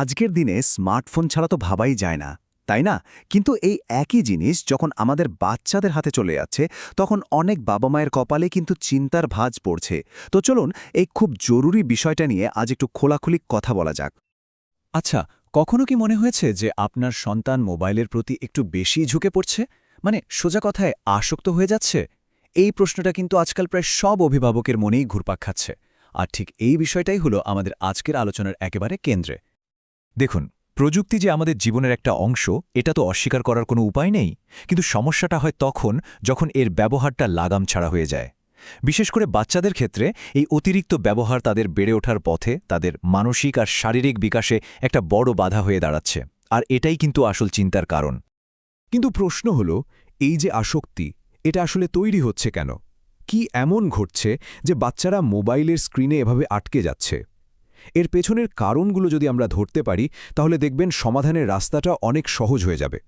আজকের দিনে স্মার্টফোন ছাড়া তো ভাবাই যায় না, তাই না? কিন্তু এই একই জিনিস যখন আমাদের বাচ্চাদের হাতে চলে যাচ্ছে, তখন অনেক বাবা মায়ের কপালে কিন্তু চিন্তার ভাঁজ পড়ছে। তো চলুন এই খুব জরুরি বিষয়টা নিয়ে আজ একটু খোলাখুলি কথা বলা যাক। আচ্ছা কখনো কি মনে হয়েছে যে আপনার সন্তান মোবাইলের প্রতি একটু বেশি ঝুঁকে পড়ছে? মানে সোজা কথায় আসক্ত হয়ে যাচ্ছে? এই প্রশ্নটা কিন্তু আজকাল প্রায় সব অভিভাবকের মনেই ঘুরপাক খাচ্ছে। আর ঠিক এই বিষয়টাই হলো আমাদের আজকের আলোচনার একেবারে কেন্দ্রে। দেখুন, প্রযুক্তি যে আমাদের জীবনের একটা অংশ, এটা তো অস্বীকার করার কোনো উপায় নেই। কিন্তু সমস্যাটা হয় তখন যখন এর ব্যবহারটা লাগাম ছাড়া হয়ে যায়। বিশেষ করে বাচ্চাদের ক্ষেত্রে এই অতিরিক্ত ব্যবহার তাদের বেড়ে ওঠার পথে তাদের মানসিক আর শারীরিক বিকাশে একটা বড় বাধা হয়ে দাঁড়াচ্ছে। আর এটাই কিন্তু আসল চিন্তার কারণ। কিন্তু প্রশ্ন হল, এই যে আসক্তি, এটা আসলে তৈরি হচ্ছে কেন? কি এমন ঘটছে যে বাচ্চারা মোবাইলের স্ক্রিনে এভাবে আটকে যাচ্ছে? এর পেছনের কারণগুলো যদি আমরা ধরতে পারি, তাহলে দেখবেন সমাধানের রাস্তাটা অনেক সহজ হয়ে যাবে।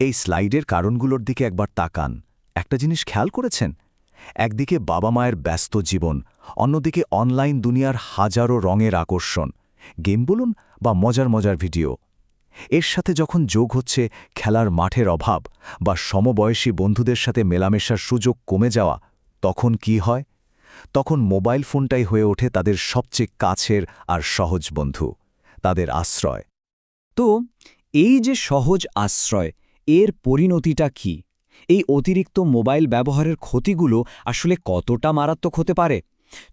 এই স্লাইডের কারণগুলোর দিকে একবার তাকান। একটা জিনিস খেয়াল করেছেন? একদিকে বাবা মায়ের ব্যস্ত জীবন, অন্যদিকে অনলাইন দুনিয়ার হাজারো রঙের আকর্ষণ। গেম বলুন বা মজার মজার ভিডিও। এর সাথে যখন যোগ হচ্ছে, খেলার মাঠের অভাব বা সমবয়সী বন্ধুদের সাথে মেলামেশার সুযোগ কমে যাওয়া, তখন কি হয়? তখন মোবাইল ফোনটাই হয়ে ওঠে তাদের সবচেয়ে কাছের আর সহজ বন্ধু, তাদের আশ্রয়। তো, এই যে সহজ আশ্রয়, এর পরিণতিটা কি? এই অতিরিক্ত মোবাইল ব্যবহারের ক্ষতিগুলো আসলে কতটা মারাত্মক হতে পারে?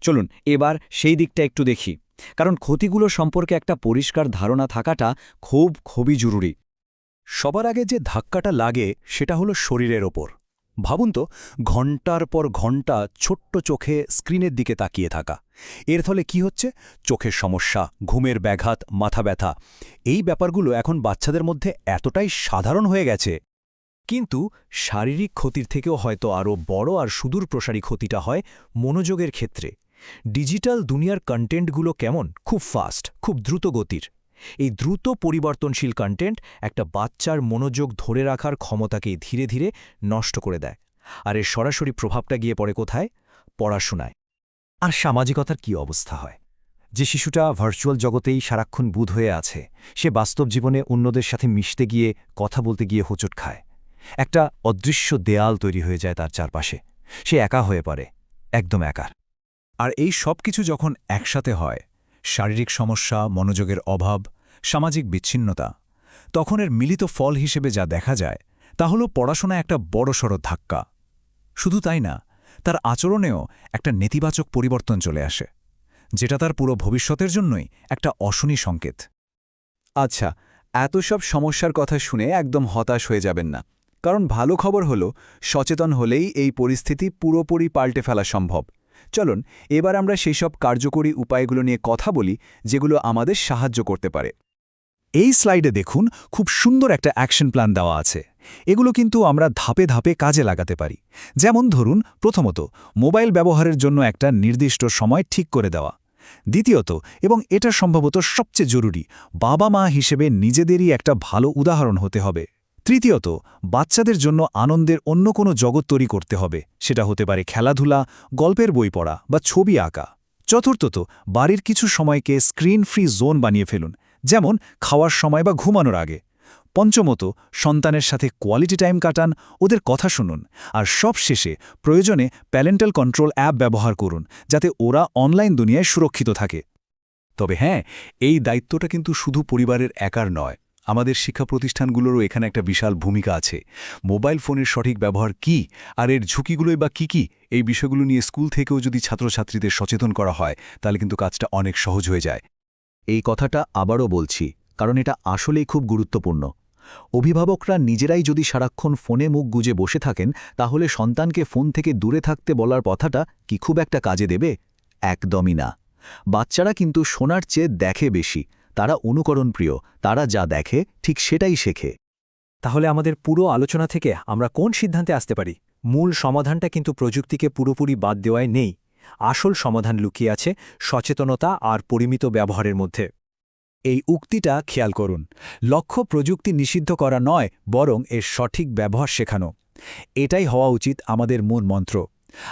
চলুন এবার সেই দিকটা একটু দেখি। কারণ ক্ষতিগুলো সম্পর্কে একটা পরিষ্কার ধারণা থাকাটা খুব, খুবই জরুরি। সবার আগে যে ধাক্কাটা লাগে সেটা হলো শরীরের ওপর। ভাবুন তো, ঘণ্টার পর ঘণ্টা ছোট্ট চোখে স্ক্রিনের দিকে তাকিয়ে থাকা। এর ফলে কি হচ্ছে? চোখের সমস্যা, ঘুমের ব্যাঘাত, মাথা ব্যথা। এই ব্যাপারগুলো এখন বাচ্চাদের মধ্যে এতটাই সাধারণ হয়ে গেছে। কিন্তু শারীরিক ক্ষতির থেকেও হয়তো আরও বড় আর সুদূর প্রসারী ক্ষতিটা হয় মনোযোগের ক্ষেত্রে। ডিজিটাল দুনিয়ার কন্টেন্টগুলো কেমন? খুব ফাস্ট খুব দ্রুত গতির এই দ্রুত পরিবর্তনশীল কন্টেন্ট একটা বাচ্চার মনোযোগ ধরে রাখার ক্ষমতাকেই ধীরে ধীরে নষ্ট করে দেয়। আর এর সরাসরি প্রভাবটা গিয়ে পড়ে কোথায়? পড়াশোনায়। আর সামাজিকতার কি অবস্থা হয়? যে শিশুটা ভার্চুয়াল জগতেই সারাক্ষণ বুধ হয়ে আছে, সে বাস্তব জীবনে অন্যদের সাথে মিশতে গিয়ে, কথা বলতে গিয়ে হোঁচট খায়। একটা অদৃশ্য দেয়াল তৈরি হয়ে যায় তার চারপাশে। সে একা হয়ে পড়ে, একদম একার। আর এই সব কিছু যখন একসাথে হয় শারীরিক সমস্যা, মনোযোগের অভাব, সামাজিক বিচ্ছিন্নতা। তখন এর মিলিত ফল হিসেবে যা দেখা যায়, তা হল পড়াশোনা একটা বড়সড় ধাক্কা। শুধু তাই না, তার আচরণেও একটা নেতিবাচক পরিবর্তন চলে আসে, যেটা তার পুরো ভবিষ্যতের জন্যই একটা অশনি সংকেত। আচ্ছা এত সব সমস্যার কথা শুনে একদম হতাশ হয়ে যাবেন না, কারণ ভালো খবর হলো, সচেতন হলেই এই পরিস্থিতি পুরোপুরি পাল্টে ফেলা সম্ভব। চলুন, এবার আমরা সেই সব কার্যকরী উপায়গুলো নিয়ে কথা বলি, যেগুলো আমাদের সাহায্য করতে পারে। এই স্লাইডে দেখুন, খুব সুন্দর একটা অ্যাকশন প্ল্যান দেওয়া আছে। এগুলো কিন্তু আমরা ধাপে ধাপে কাজে লাগাতে পারি। যেমন ধরুন, প্রথমত, মোবাইল ব্যবহারের জন্য একটা নির্দিষ্ট সময় ঠিক করে দেওয়া। দ্বিতীয়ত, এবং এটা সম্ভবত সবচেয়ে জরুরি বাবা মা হিসেবে নিজেদেরই একটা ভালো উদাহরণ হতে হবে। তৃতীয়ত, বাচ্চাদের জন্য আনন্দের অন্য কোনো জগৎ তৈরি করতে হবে। সেটা হতে পারে খেলাধুলা, গল্পের বই পড়া বা ছবি আঁকা। চতুর্থত, বাড়ির কিছু সময়কে স্ক্রিন ফ্রি জোন বানিয়ে ফেলুন, যেমন খাওয়ার সময় বা ঘুমানোর আগে। পঞ্চমত, সন্তানের সাথে কোয়ালিটি টাইম কাটান, ওদের কথা শুনুন, আর সব শেষে প্রয়োজনে প্যালেন্টাল কন্ট্রোল অ্যাপ ব্যবহার করুন, যাতে ওরা অনলাইন দুনিয়ায় সুরক্ষিত থাকে। তবে হ্যাঁ এই দায়িত্বটা কিন্তু শুধু পরিবারের একার নয় আমাদের শিক্ষা প্রতিষ্ঠানগুলোরও এখানে একটা বিশাল ভূমিকা আছে। মোবাইল ফোনের সঠিক ব্যবহার কি? আর এর ঝুঁকিগুলোই বা কি কি? এই বিষয়গুলো নিয়ে স্কুল থেকেও যদি ছাত্রছাত্রীদের সচেতন করা হয়, তাহলে কিন্তু কাজটা অনেক সহজ হয়ে যায়। এই কথাটা আবারও বলছি, কারণ এটা আসলেই খুব গুরুত্বপূর্ণ। অভিভাবকরা নিজেরাই যদি সারাক্ষণ ফোনে মুখ গুজে বসে থাকেন, তাহলে সন্তানকে ফোন থেকে দূরে থাকতে বলার কথাটা কি খুব একটা কাজে দেবে? একদমই না। বাচ্চারা কিন্তু শোনার চেয়ে দেখে বেশি। তারা অনুকরণ প্রিয় তারা যা দেখে, ঠিক সেটাই শেখে। তাহলে আমাদের পুরো আলোচনা থেকে আমরা কোন সিদ্ধান্তে আসতে পারি? মূল সমাধানটা কিন্তু প্রযুক্তিকে পুরোপুরি বাদ দেওয়ায় নেই। আসল সমাধান লুকিয়ে আছে সচেতনতা আর পরিমিত ব্যবহারের মধ্যে। এই উক্তিটা খেয়াল করুন। লক্ষ্য প্রযুক্তি নিষিদ্ধ করা নয়, বরং এর সঠিক ব্যবহার শেখানো। এটাই হওয়া উচিত আমাদের মূল মন্ত্র।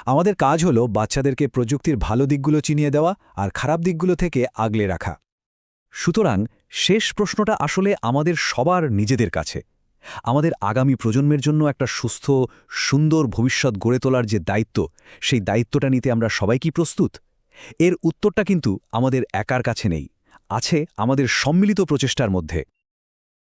আমাদের কাজ হল বাচ্চাদেরকে প্রযুক্তির ভালো দিকগুলো চিনিয়ে দেওয়া আর খারাপ দিকগুলো থেকে আগলে রাখা। সুতরাং শেষ প্রশ্নটা আসলে আমাদের সবার নিজেদের কাছে। আমাদের আগামী প্রজন্মের জন্য একটা সুস্থ, সুন্দর ভবিষ্যৎ গড়ে তোলার যে দায়িত্ব, সেই দায়িত্বটা নিতে আমরা সবাই কি প্রস্তুত? এর উত্তরটা কিন্তু আমাদের একার কাছে নেই। আছে আমাদের সম্মিলিত প্রচেষ্টার মধ্যে।